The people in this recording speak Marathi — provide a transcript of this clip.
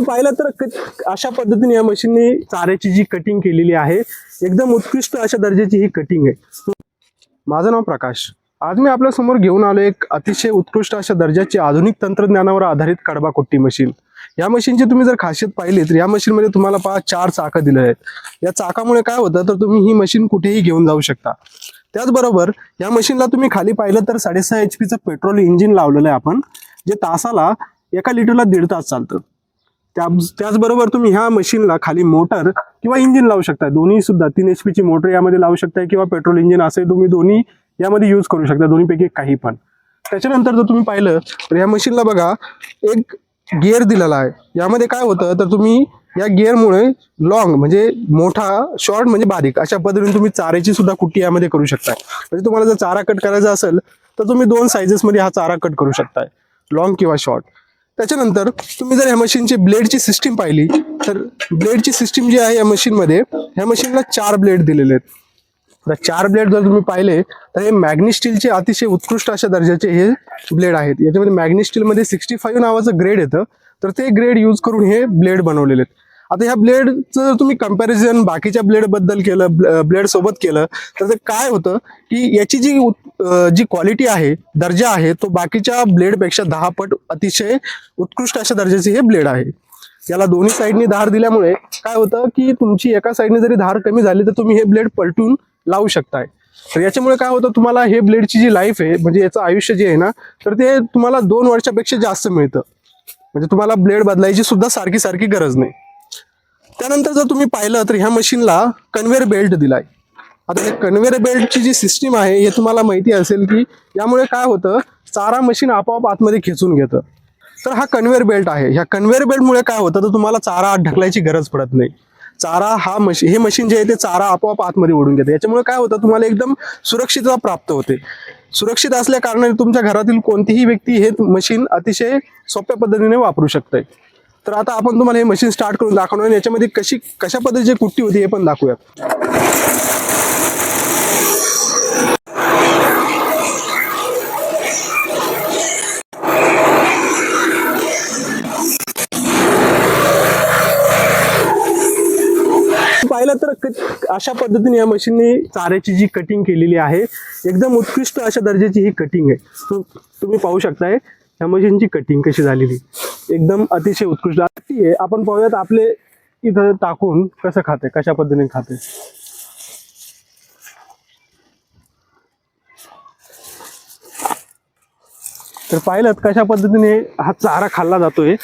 तुम्ही पाहिलं तर अशा पद्धतीने या मशीनने चाऱ्याची जी कटिंग केलेली आहे एकदम उत्कृष्ट अशा दर्जाची ही कटिंग आहे. माझं नाव प्रकाश. आज मी आपल्यासमोर घेऊन आलो एक अतिशय उत्कृष्ट अशा दर्जाची आधुनिक तंत्रज्ञानावर आधारित कडबा कुट्टी मशीन. या मशीनची तुम्ही जर खासियत पाहिली तर या मशीनमध्ये तुम्हाला पहा चार चाकं दिले आहेत. या चाकामुळे काय होतं तर तुम्ही ही मशीन कुठेही घेऊन जाऊ शकता. त्याचबरोबर या मशीनला तुम्ही खाली पाहिलं तर साडेसहा एच पीचं पेट्रोल इंजिन लावलेलं आहे आपण जे तासाला एका लिटरला दीड तास चालतं. त्या त्याचबरोबर तुम्ही ह्या मशीनला खाली मोटर किंवा इंजिन लावू शकता. दोन्ही सुद्धा तीन एच पीची मोटर यामध्ये लावू शकता किंवा पेट्रोल इंजिन असे तुम्ही दोन्ही यामध्ये यूज करू शकता दोन्हीपैकी काही पण. त्याच्यानंतर जर तुम्ही पाहिलं तर या मशीनला बघा एक गिअर दिलेला आहे. यामध्ये काय होतं तर तुम्ही या गिअरमुळे लॉंग म्हणजे मोठा शॉर्ट म्हणजे बारीक अशा पद्धतीने तुम्ही चाऱ्याची सुद्धा कुट्टी यामध्ये करू शकताय. म्हणजे तुम्हाला जर चारा कट करायचा असेल तर तुम्ही दोन सायझेसमध्ये हा चारा कट करू शकताय. लॉंग किंवा शॉर्ट त्याच्यानंतर तुम्ही जर ह्या मशीनची ब्लेडची सिस्टीम पाहिली तर ब्लेडची सिस्टीम जी आहे या मशीनमध्ये ह्या मशीनला चार ब्लेड दिलेले आहेत. तर चार ब्लेड जर तुम्ही पाहिले तर हे मॅग्नी स्टीलचे अतिशय उत्कृष्ट अशा दर्जाचे हे ब्लेड आहेत. याच्यामध्ये मॅग्नी स्टीलमध्ये सिक्स्टी फाईव्ह नावाचं ग्रेड येतं. तर ते ग्रेड यूज करून हे ब्लेड बनवलेले आहेत. आता ह्या ब्लेडचं जर तुम्ही कंपॅरिझन बाकीच्या ब्लेडबद्दल केलं ब्लेड सोबत केलं तर ते काय होतं की याची जी जी क्वालिटी आहे दर्जा आहे तो बाकीच्या ब्लेडपेक्षा दहा पट अतिशय उत्कृष्ट अशा दर्जाचे हे ब्लेड आहे. याला दोन्ही साईडनी धार दिल्यामुळे काय होतं की तुमची एका साईडने जरी धार कमी झाली तर तुम्ही हे ब्लेड पलटून लावू शकताय. तर याच्यामुळे काय होतं तुम्हाला हे ब्लेडची जी लाईफ आहे म्हणजे याचं आयुष्य जे आहे ना तर ते तुम्हाला दोन वर्षापेक्षा जास्त मिळतं. म्हणजे तुम्हाला ब्लेड बदलायची सुद्धा सारखी सारखी गरज नाही. त्यानंतर जर तुम्ही पाहिलं तर ह्या मशीनला कन्व्हेअर बेल्ट दिलाय. आता हे कन्व्हेअर बेल्टची जी सिस्टीम आहे हे तुम्हाला माहिती असेल की यामुळे काय होतं? चारा मशीन आपोआप आतमध्ये खेचून घेतं. तर हा कन्व्हेअर बेल्ट आहे. ह्या कन्व्हेअर बेल्टमुळे काय होतं? तर तुम्हाला चारा आत ढकलायची गरज पडत नाही. चारा हा मशीन हे मशीन जे आहे ते चारा आपोआप आतमध्ये ओढून घेते. याच्यामुळे काय होतं? तुम्हाला एकदम सुरक्षितता प्राप्त होते. सुरक्षित असल्या कारणाने तुमच्या घरातील कोणतीही व्यक्ती हे मशीन अतिशय सोप्या पद्धतीने वापरू शकते. तर आता आपण तुम्हाला हे मशीन स्टार्ट करून दाखवणार आणि याच्यामध्ये कशी कशा पद्धतीची कुट्टी होती हे पण दाखवूयात. पाहिलं तर अशा पद्धतीने या मशीनने चाऱ्याची जी कटिंग केलेली आहे एकदम उत्कृष्ट अशा दर्जाची ही कटिंग आहे. तुम्ही पाहू शकताय या मशीनची कटिंग कशी झालेली. एकदम अतिशय उत्कृष्ट. आहे आपण पाहूयात आपले इथं टाकून कसं खाते कशा पद्धतीने खाते. तर पाहिलं कशा पद्धतीने हा चारा खाल्ला जातोय.